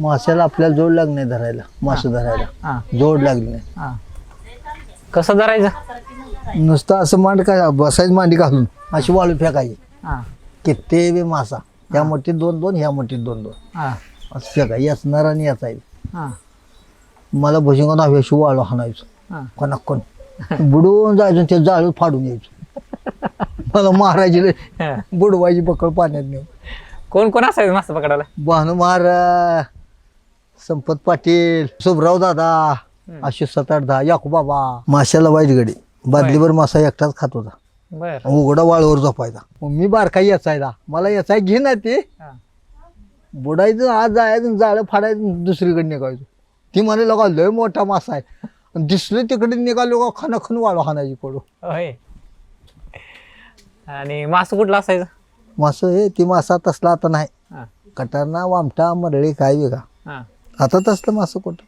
माशाला आपल्याला जोड लागली नाही धरायला मासे धरायला. हा. जोड लागली नाही. हा. कसं धरायचं? नुसतं असं मांड काय बसायचं मांडी घालून अशी वाळू फेकायची. हा. किती बी मासा ह्या मोठीत दोन दोन ह्या मोठीत दोन दोन. हा. असं फेकाय याचणार आणि याचा हा. मला भुजिंगात हवी अशी वाळू हाणायचं हा. कोणाक कोण? बुडवून जायचं ते जाळू फाडून यायचं मला मारायची हा. बुडवायची पकड पाण्यात नेऊन. कोण कोण असायचं मासा पकडायला? भानुमार संपत पाटील सुभराव दादा असे सात आठ दहा याकू बाबा माशाला वाईट गडी. बादलीवर मासा एकटाच खात होता. बर. उघडा वाळूवर झोपायचा. मग मी बारकाई याचायला. मला याचाय घे ना ते. बुडायचं आज जायचं जाळं फाडायचं दुसरीकडे निघायचं. ती म्हणे लगा लय मोठा मासा आहे. आणि दिसलं तिकडे निघालो का खन खन वाळू हाणायची होय. आणि मासं कुठलं असायचं? मासं हे ती मासा तसला आता नाही. हा. कटारना वामटा मरळी काय वेगळा हा. हातात असलं मग असं कुठं?